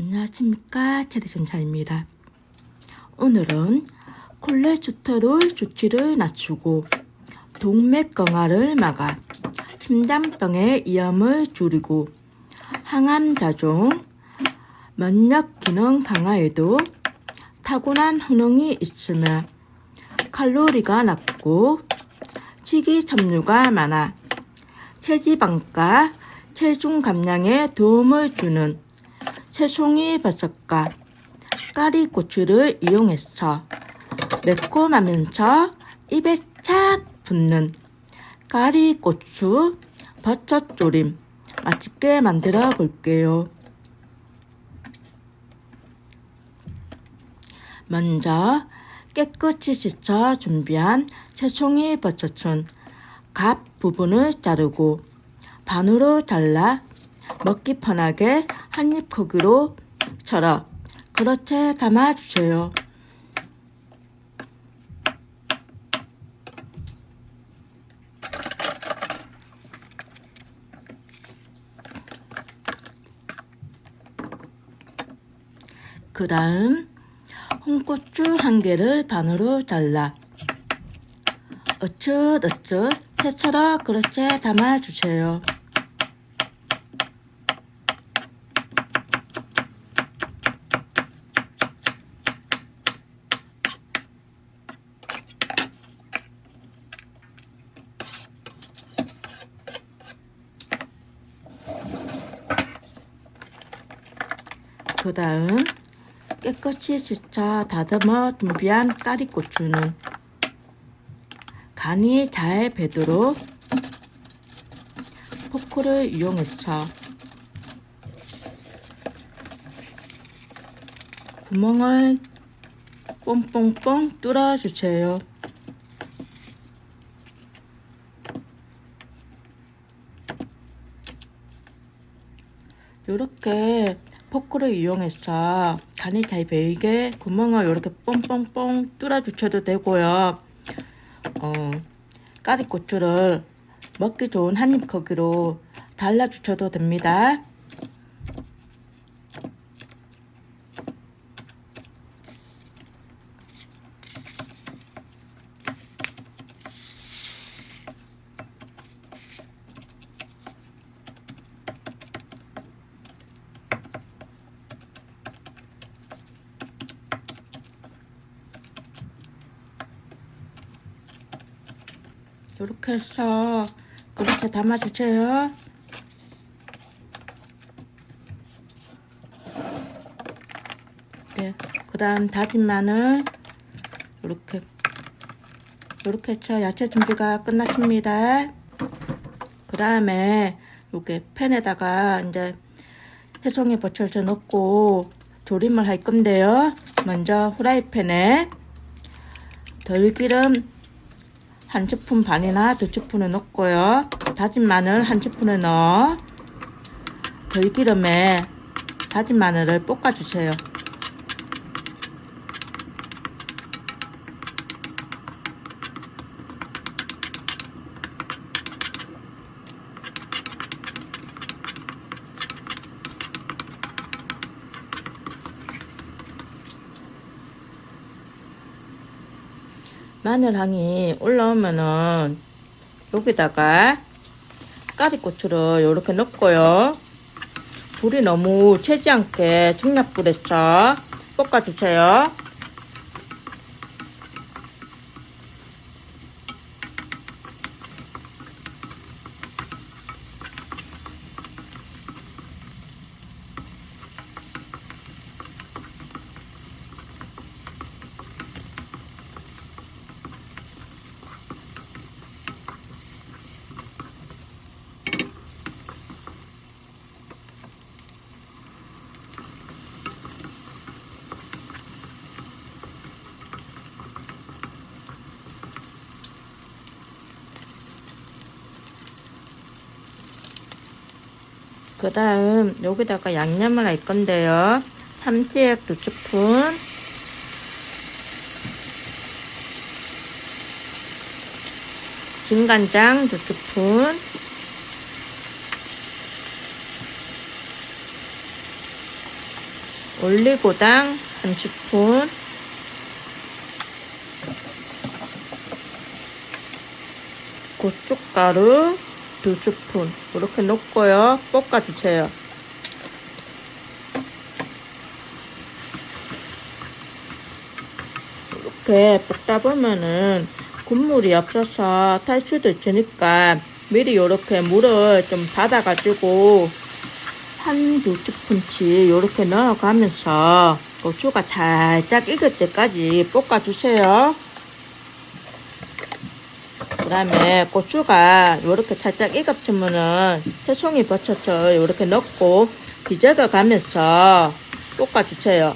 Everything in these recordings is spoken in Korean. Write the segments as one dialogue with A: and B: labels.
A: 안녕하십니까 체리전차입니다. 오늘은 콜레스테롤 수치를 낮추고 동맥 경화를 막아 심장병의 위험을 줄이고 항암 자종, 면역 기능 강화에도 타고난 효능이 있으며 칼로리가 낮고 식이섬유가 많아 체지방과 체중 감량에 도움을 주는 새송이 버섯과 까리 고추를 이용해서 매콤하면서 입에 착 붙는 까리 고추 버섯 조림 맛있게 만들어 볼게요. 먼저 깨끗이 씻어 준비한 새송이 버섯은 갑 부분을 자르고 반으로 잘라 먹기 편하게 한입 크기로 썰어 그렇게 담아주세요. 그 다음 홍고추 한 개를 반으로 잘라 어쯧어쯧 새처럼 그렇게 담아주세요. 그 다음 깨끗이 씻어 다듬어 준비한 까리고추는 간이 잘 배도록 포크를 이용해서 구멍을 뽕뽕뽕 뚫어주세요. 이렇게 포크를 이용해서 간이 잘 배이게 구멍을 이렇게 뽕뽕뽕 뚫어주셔도 되고요. 어, 까리고추를 먹기 좋은 한입 크기로 잘라주셔도 됩니다. 이렇게 해서 그릇에 담아주세요. 네, 그 다음 다진 마늘 이렇게 이렇게 해서 야채 준비가 끝났습니다. 그 다음에 요게 팬에다가 이제 새송이 버쳐서 넣고 조림을 할 건데요. 먼저 후라이팬에 들기름 한 스푼 반이나 두 스푼을 넣고요. 다진 마늘 한 스푼을 넣어 들기름에 다진 마늘을 볶아주세요. 마늘향이 올라오면은 여기다가 까리고추를 이렇게 넣고요. 불이 너무 채지 않게 중약불에서 볶아주세요. 그 다음 여기다가 양념을 할 건데요. 참치액 두 스푼. 진간장 두 스푼. 올리고당 한 스푼, 고춧가루 두 스푼 이렇게 넣고요. 볶아 주세요. 이렇게 볶다 보면은 국물이 없어서 탈 수도 있으니까 미리 이렇게 물을 좀 받아가지고 한 두 스푼씩 이렇게 넣어가면서 고추가 살짝 익을 때까지 볶아주세요. 그 다음에 고추가 이렇게 살짝 익었으면은 새송이 버쳐서 이렇게 넣고 뒤적어 가면서 볶아주세요.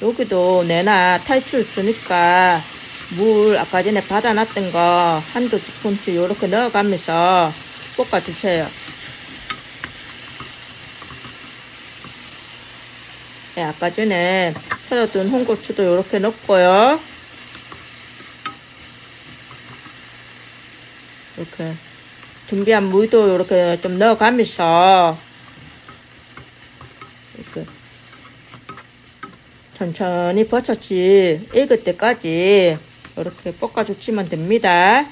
A: 여기도 내나 탈출 있으니까 물 아까 전에 받아놨던 거 한두 스푼씩 이렇게 넣어가면서 볶아주세요. 네, 아까 전에 썰어둔 홍고추도 이렇게 넣고요. 이렇게 준비한 물도 이렇게 좀 넣어가면서 이렇게 천천히 버섯이 익을 때까지 이렇게 볶아주시면 됩니다.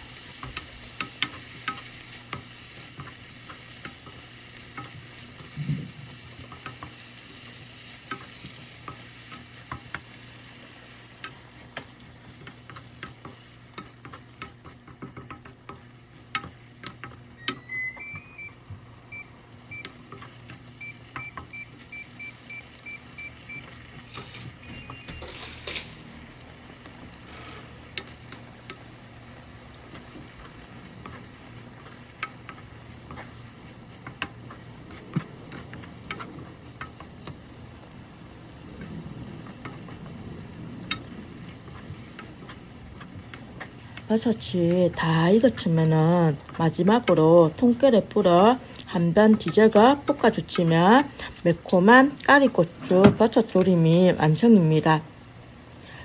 A: 버섯이 다 익었으면은 마지막으로 통깨를 뿌려 한번 뒤져가 볶아주시면 매콤한 까리고추 버섯 조림이 완성입니다.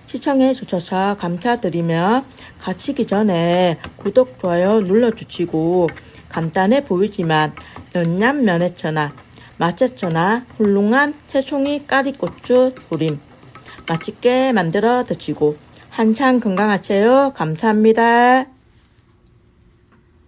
A: 시청해 주셔서 감사드리며 가시기 전에 구독, 좋아요 눌러주시고 간단해 보이지만 연남 면회처나 맛제처나 훌륭한 새송이 까리고추 조림 맛있게 만들어 드시고 한창 건강하세요. 감사합니다.